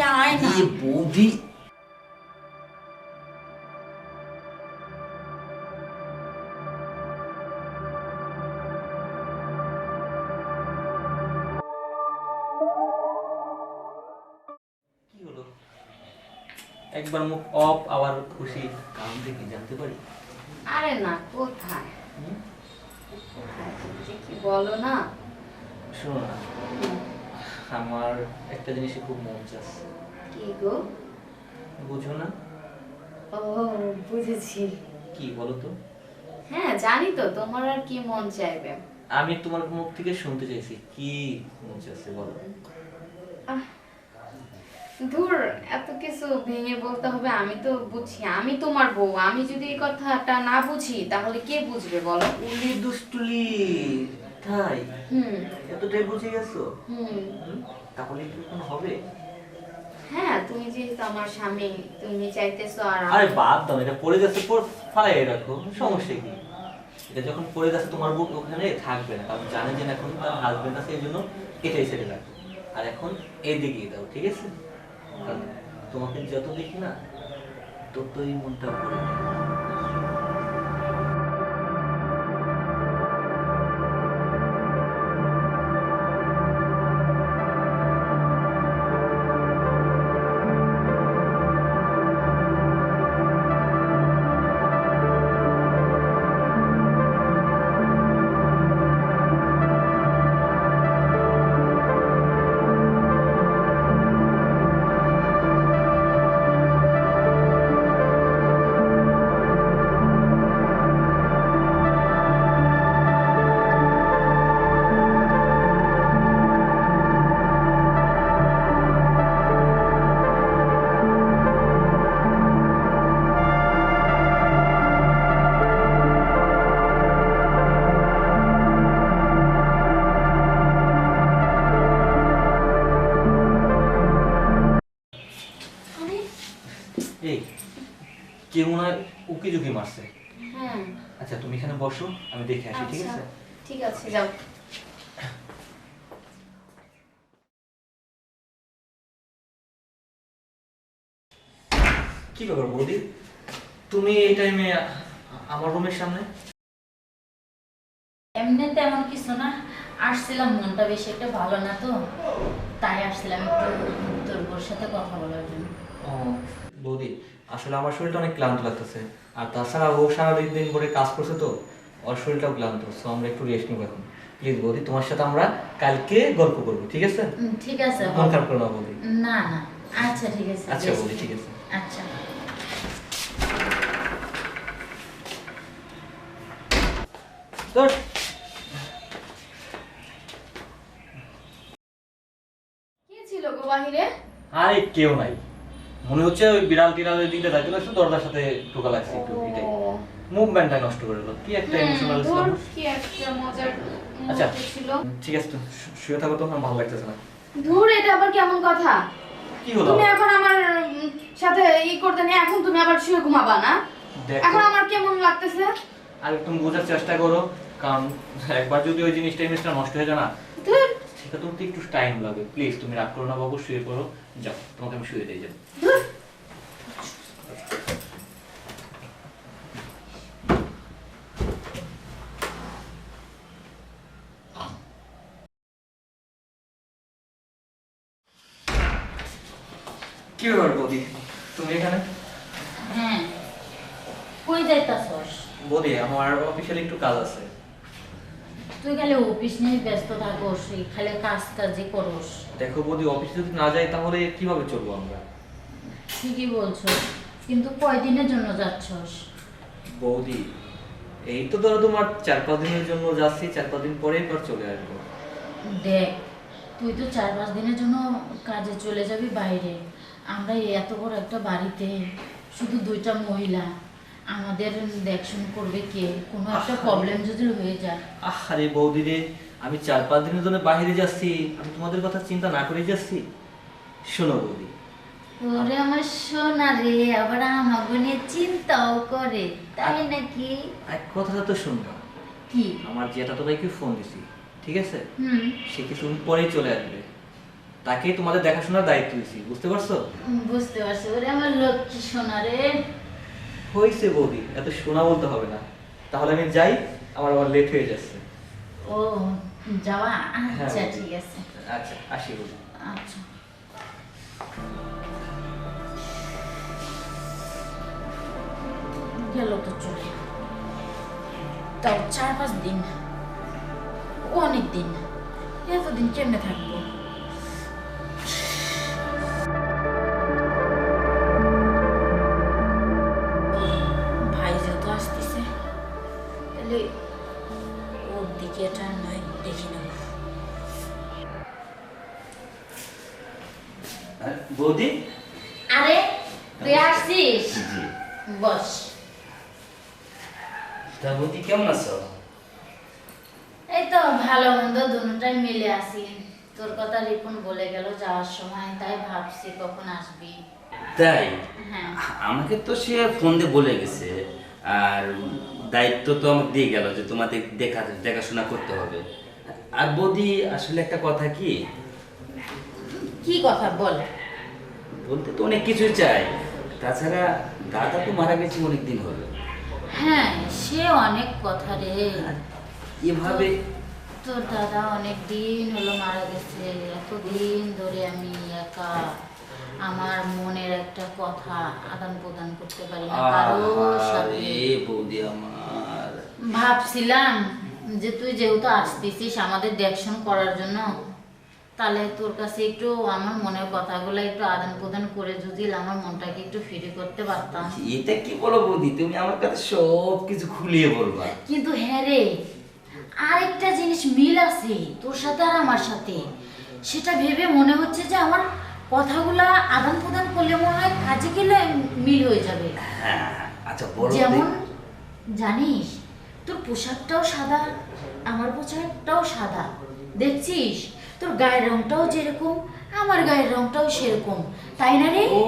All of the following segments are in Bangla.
আরে না এই বৌদি একবার মুখ অফ আবার খুশি। কারণ দেখি জানতে পারি? আরে না কোথায়? বলো না। শোনো না। আমার একটা জিনিসে খুব মন চাচ্ছে। কি গো? বুঝো না। ও বুঝেছি। কি বলো তো? হ্যাঁ জানি তো তোমার আর কি মন চাইবে? আমি তোমার মুখ থেকে শুনতে চাইছি কি মন চাচ্ছে বলো? ধুর এত কিছু ভেঙে বলতে হবে আমি তো বুঝি আমি তোমার বউ আমি যদি এই কথাটা না বুঝি তাহলে কে বুঝবে বলো? উলি দুষ্টুলি। তাই? হুম। এতটাই বুঝে গেছো? হুম? তাহলে কি কোনো হবে? হ্যাঁ তুমি যেহেতু আমার স্বামী তুমি চাইতেছো আর আরে বাদ দাও এটা পড়ে যাচ্ছে পর ফালাই রাখো সমস্যা কি? এটা যখন পড়ে যাচ্ছে তোমার বুক ওখানে থাকবে না কারণ জানে যে এখন তার হাজবেন্ড আছে এই জন্য এটাই ছেড়ে রাখো। আর এখন এইদিকে দাও ঠিক আছে? তোমাকে যত দেখি না ততই মনটা ভরে যায়। ঠিক আচ্ছা, আছে। ঠিক আছে। যাও। কি ব্যাপার বৌদি? তুমি এই টাইমে আমার রুমের সামনে? এমনি তেমন কিছু না। আসছিলাম মনটা বেশি একটা ভালো না তো। তাই আসছিলাম একটু তোর বোর সাথে কথা বলার জন্য। ও বৌদি আসলে আমার শরীরটা অনেক ক্লান্ত লাগতেছে। আর তাছাড়া ও সারা দিন ধরে কাজ করছে তো। ওর শরীরটাও ক্লান্ত সো আমরা একটু রেস্ট নিব এখন। প্লিজ বৌদি তোমার সাথে আমরা কালকে গল্প করব ঠিক আছে? ঠিক আছে মন খারাপ করো না বৌদি। না না। আচ্ছা ঠিক আছে আচ্ছা। বৌদি ঠিক আছে। আচ্ছা। কে ছিল গো বাহিরে? আরে কেউ নাই। মনে হচ্ছে ওই বিড়াল টিড়ালের দিকে যাইতে লাগছে দরজার সাথে ঢোকা লাগছে একটু এটাই মুভমেন্টটা নষ্ট করে দিল। কি একটা ইমোশনাল ধুর, ছিলাম কি একটা মজার আচ্ছা ছিল। ঠিক আছে তো শুয়ে থাকো তো আমার ভালো লাগতেছে না। ধুর এটা আবার কেমন কথা? কি হলো? তুমি এখন আমার সাথে ই করতে নিয়ে এখন তুমি আবার শুয়ে ঘুমাবা না? এখন আমার কেমন লাগতেছে? আর একটু বোঝার চেষ্টা করো কারণ একবার যদি ওই জিনিসটা ইমেজটা নষ্ট হয়ে যায় না সেটা তো একটু টাইম লাগবে প্লিজ তুমি রাগ করো না বাবু শুয়ে পড়ো। যাও তোমাকে আমি শুয়ে দিয়ে যাব। কি ব্যাপার বৌদি? তুমি এখানে? হ্যাঁ। কই যাইতাছস? বৌদি আমার অফিসিয়ালি একটু কাজ আছে। তুই খালি অফিস নিয়ে ব্যস্ত থাকোস এই খালি কাজ কাজই করস। দেখো বৌদি অফিসে যদি না যাই তাহলে কীভাবে চলবো আমরা? ঠিকই বলছো কিন্তু কয়দিনের জন্য যাচ্ছস? বৌদি এই তো ধরো তোমার চার পাঁচ দিনের জন্য যাচ্ছি চার পাঁচ দিন পরেই পর চলে আসব। দেখ তুই তো চার পাঁচ দিনের জন্য কাজে চলে যাবি বাইরে। আমরা এত বড় একটা বাড়িতে শুধু দুইটা মহিলা আমাদের দেখশন করবে কে? কোনো একটা প্রবলেম যদি হয়ে যায়। আরে বৌদি রে আমি চার পাঁচ দিনের জন্য বাইরে যাচ্ছি। আমি তোমাদের কথা চিন্তা না করে যাচ্ছি। শোনো বৌদি। ওরে আমার সোনা রে আবার আমাকে নিয়ে চিন্তাও করে তাই নাকি? এক কথাটা তো শুনবা কি? আমার জেঠা তো ভাইকে ফোন দিছি ঠিক আছে? হুম। সে কিছুদিন পরেই চলে আসবে। তাকে তোমাদের দেখাশোনার দায়িত্ব দিচ্ছি বুঝতে পারছ? বুঝতে পারছি। ওরে আমার লক্ষ্মী সোনা রে। হয়েছে বৌদি এত শোনা বলতে হবে না। তাহলে আমি যাই আমার আবার লেট হয়ে যাচ্ছে। ও যাওয়া? আচ্ছা হ্যাঁ। ঠিক আছে। আচ্ছা আসি বৌদি। আচ্ছা। গেল তো চলে। তাও চার পাঁচ দিন। অনেক দিন। এতদিন কেমনে থাকব? বৌদি? আরে তুই আসছিস? জি বস। তা বৌদি কেমন আছো? এই তো ভালো মন্দ দুটাই মিলে আসি তোর কথা রিপন বলে গেল যাওয়ার সময় তাই ভাবছি কখন আসবি। তাই? হ্যাঁ। আমাকে তো সে ফোন দিয়ে বলে গেছে। আর দায়িত্ব তো আমাকে দিয়ে গেল যে তোমাদের দেখা দেখাশোনা করতে হবে। আর বৌদি আসলে একটা কথা কি? কি কথা বল? বলতে তো অনেক কিছুই চাই তাছাড়া দাদা তো মারা গেছে অনেক দিন হলো। হ্যাঁ সে অনেক কথা রে। এভাবে তোর দাদা অনেক দিন হলো মারা গেছে। এতদিন ধরে আমি একা। আমার মনের একটা কথা আদান প্রদান করতে পারি না। কারোর সাথে বৌদি আমার। ভাবছিলাম যে তুই যেহেতু আসতেছিস আমাদের দেখশন করার জন্য তাহলে তোর কাছে একটু আমার মনের কথাগুলো একটু আদান প্রদান করে যদি আমার মনটাকে একটু ফ্রি করতে পারতাম। এটা কি বলো বৌদি? তুমি আমার কাছে সব কিছু খুলিয়ে বলবা। কিন্তু হ্যাঁ রে আরেকটা জিনিস মিল আছে তোর সাথে আর আমার সাথে। সেটা ভেবে মনে হচ্ছে যে আমার কথাগুলা আদান প্রদান করলে মনে হয় কাজে গেলে মিল হয়ে যাবে। হ্যাঁ আচ্ছা বলো যেমন জানিস তোর পোশাকটাও সাদা আমার পোশাকটাও সাদা। দেখছিস? তোর গায়ের রংটাও যেরকম আমার গায়ের রংটাও সেরকম তাই না রে? ও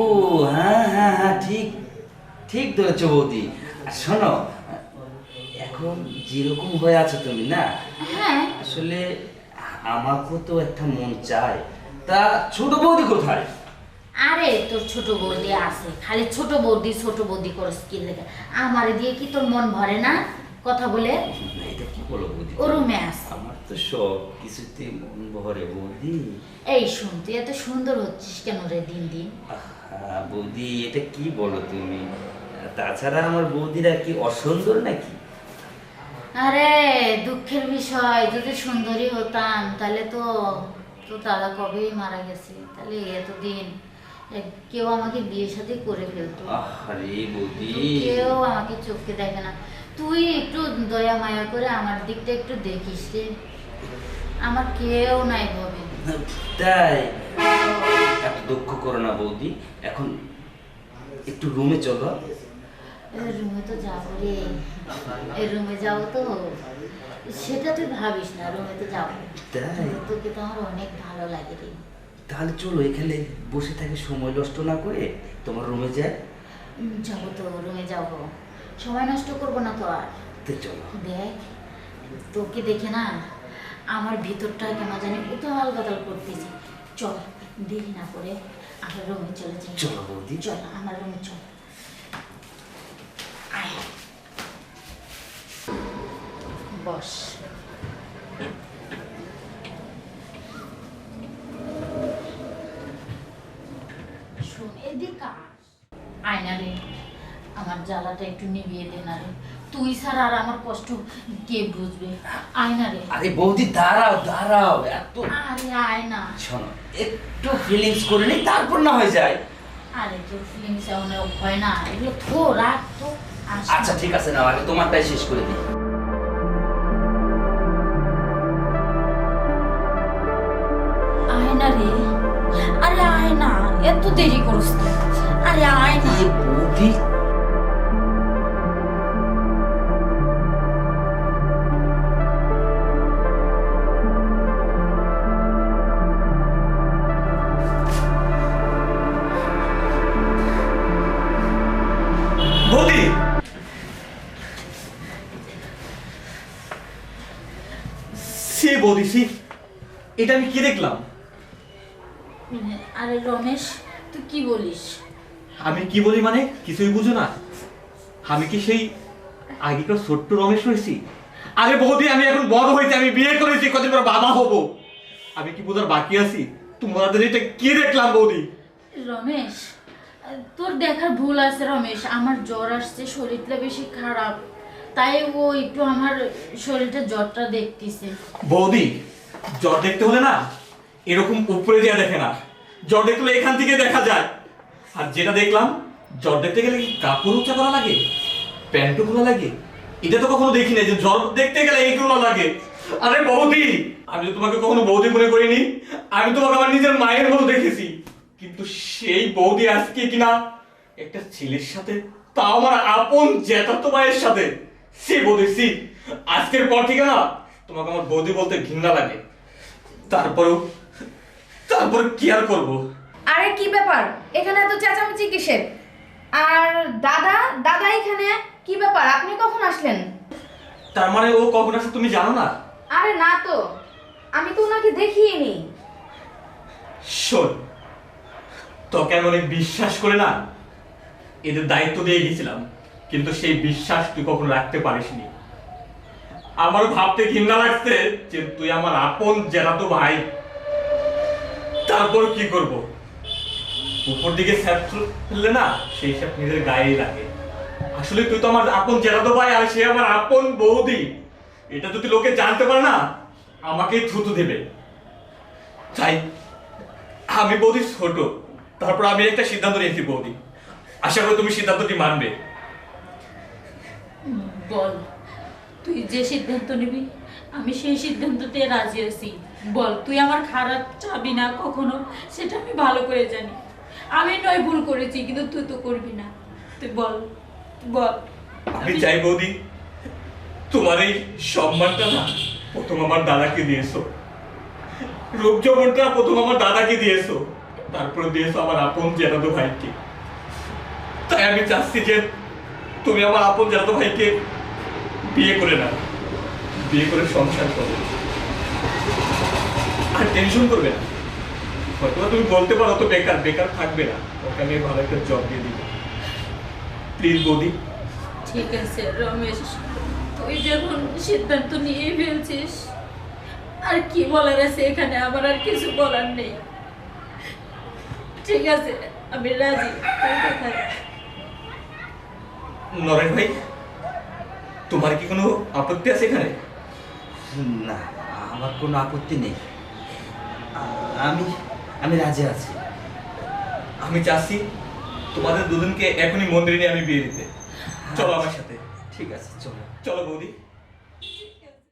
হ্যাঁ হ্যাঁ হ্যাঁ ঠিক ঠিক ধরেছ বৌদি। আর শোনো এখন যেরকম হয়ে আছো তুমি না? হ্যাঁ। আসলে আমাকেও তো একটা মন চায়। তা ছোট বৌদি কোথায়? আরে তোর ছোট বৌদি আছে। খালি ছোট বৌদি ছোট বৌদি করে স্কিল লেগে? আমারে দিয়ে কি তোর মন ভরে না? কথা বলে। না, এটা কি বলো বৌদি? ও আছে। তো সব কিছুতে মন ভরে বৌদি। এই শুন তুই এত সুন্দর হচ্ছিস কেন রে দিন দিন? বৌদি এটা কি বলো তুমি? তাছাড়া আমার বৌদিরা কি অসুন্দর নাকি? আরে দুঃখের বিষয় যদি সুন্দরী হতাম তাহলে তো তো দাদা কবেই মারা গেছে? তাহলে এতদিন কেউ আমাকে বিয়ে সাথে করে ফেলতো। আরে বৌদি। কেউ আমাকে চোখে দেখে না। তুই একটু দয়া মায়া করে আমার দিকটা একটু দেখিস রে। আমার কেউ নাই ভাবে তাই? এত দুঃখ করো না বৌদি এখন একটু রুমে চলো। রুমে তো যাব রে। এই রুমে যাব তো। সেটা তুই ভাবিস না রুমে তো যাব। তাই? তোকে তো আমার অনেক ভালো লাগে রে। তাহলে চলো এখানে বসে থাকে সময় নষ্ট না করে তোমার রুমে যাই। উম, যাব তো রুমে যাব। সময় নষ্ট করব না তো আর। তো চলো। দেখ তোকে দেখে না আমার ভিতরটা কেন জানি উতাল গাতাল করতেছে। চল দেরি না করে আমার রুমে চলে যাই। চলো বৌদি। চল আমার রুমে চল। বস। শোন এদিকে আয়। আয় না রে। আমার জ্বালাটা একটু নিভিয়ে দে না রে। তুই ছাড়া আর আমার কষ্ট কে বুঝবে? আয় না রে। আরে বৌদি দাঁড়াও দাঁড়াও এত আরে আয় না। শোনো একটু ফিলিংস করে নি তারপর না হয়ে যায়। আরে তোর ফিলিংস এমন হয় না। এগুলো থো রাখ তো। আচ্ছা ঠিক আছে না আগে তোমারটাই শেষ করে দিই। আয় না রে। আরে আয় না এত দেরি করছ আরে আয় না। বৌদি বৌদি সে বৌদি এটা আমি কি দেখলাম? আরে রমেশ তুই কি বলিস? আমি কি বলি মানে কিছুই বুঝো না। আমি কি সেই আগেকার ছোট্ট রমেশ হয়েছি? আরে বৌদি আমি এখন বড় হয়েছি আমি বিয়ে করেছি কদিন পর বাবা হব। আমি কি বোঝার বাকি আছি? তোমাদের এটা কি দেখলাম বৌদি? রমেশ তোর দেখার ভুল আছে রমেশ আমার জ্বর আসছে শরীরটা বেশি খারাপ। তাই ও একটু আমার শরীরটা জ্বরটা দেখতেছে। বৌদি, জ্বর দেখতে হলে না এরকম উপরে যা দেখে না। জ্বর দেখতে হলে এখান থেকে দেখা যায়। আর যেটা দেখলাম, জ্বর দেখতে গেলে কি কাপড় উঁচা করা লাগে? প্যান্টও খোলা লাগে? এটা তো কখনো দেখি না যে জ্বর দেখতে গেলে এইগুলো লাগে। আরে বৌদি, আমি তো তোমাকে কখনো বৌদি মনে করিনি। আমি তোমাকে আমার নিজের মায়ের মতো দেখেছি। কিন্তু সেই বৌদি আজকে কিনা একটা ছেলের সাথে, তাও আমার আপন জ্যাঠাতো মায়ের সাথে। সে বৌদি সি। আজকের পর থেকে না তোমাকে আমার বৌদি বলতে ঘৃণা লাগে। তারপরেও তারপর কি আর করব? আরে কি ব্যাপার? এখানে এত চেঁচামেচি কিসের? আর দাদা দাদা এখানে? কি ব্যাপার? আপনি কখন আসলেন? তার মানে ও কখন আসে তুমি জানো না? আরে না তো। আমি তো ওনাকে দেখিনি শোন তোকে আমি অনেক বিশ্বাস করে না এদের দায়িত্ব দিয়ে গেছিলাম। কিন্তু সেই বিশ্বাস তুই কখনো রাখতে পারিসনি। আমার ভাবতে ঘৃণা লাগছে যে তুই আমার আপন জেলাতো ভাই। তারপর কি করব? উপর দিকে স্যাপ ফেললে না, সেই স্যাপ নিজের গায়েই লাগে। আসলে তুই তো আমার আপন জেলাতো ভাই আর সে আমার আপন বৌদি। এটা যদি লোকে জানতে পারে না, আমাকেই থুতু দেবে। তাই আমি বৌদি ছোট, তারপর আমি একটা সিদ্ধান্ত নিয়েছি বৌদি। আশা করি তুমি সিদ্ধান্তটি মানবে। বল, তুই যে সিদ্ধান্ত নিবি, আমি সেই সিদ্ধান্ততে রাজি আছি। বল, তুই আমার খারাপ চাবি না কখনো? সেটা আমি ভালো করে জানি। আমি নয় ভুল করেছি, কিন্তু তুই তো করবি না। তুই বল বল। আমি চাই বৌদি, তোমার এই সম্মানটা না প্রথম আমার দাদাকে দিয়েছ। রূপ যৌবনটা প্রথম আমার দাদাকে দিয়েছ। তারপরে দিয়েছ আমার আপন জেঠাতো ভাইকে। তাই আমি চাচ্ছি যে তুমি আমার আপন জেঠাতো ভাইকে বিয়ে করে নাও। বিয়ে করে সংসার করো। আর টেনশন করবে না। হয়তো তুমি বলতে পারো তো বেকার বেকার থাকবে না। ওকে আমি ভালো একটা জব দিয়ে দিব। প্লিজ বৌদি। ঠিক আছে রমেশ। তুই যখন সিদ্ধান্ত নিয়ে ফেলছিস আর কি বলার আছে এখানে? আমার আর কিছু বলার নেই। ঠিক আছে আমি রাজি। নরেন ভাই তোমার কি কোনো আপত্তি আছে এখানে? না আমার কোনো আপত্তি নেই। আমি আমি রাজি আছি। আমি চাচ্ছি তোমাদের দুজনকে এখনই মন্দিরে নিয়ে আমি বিয়ে দিতে। চলো আমার সাথে। ঠিক আছে চলো। চলো বৌদি।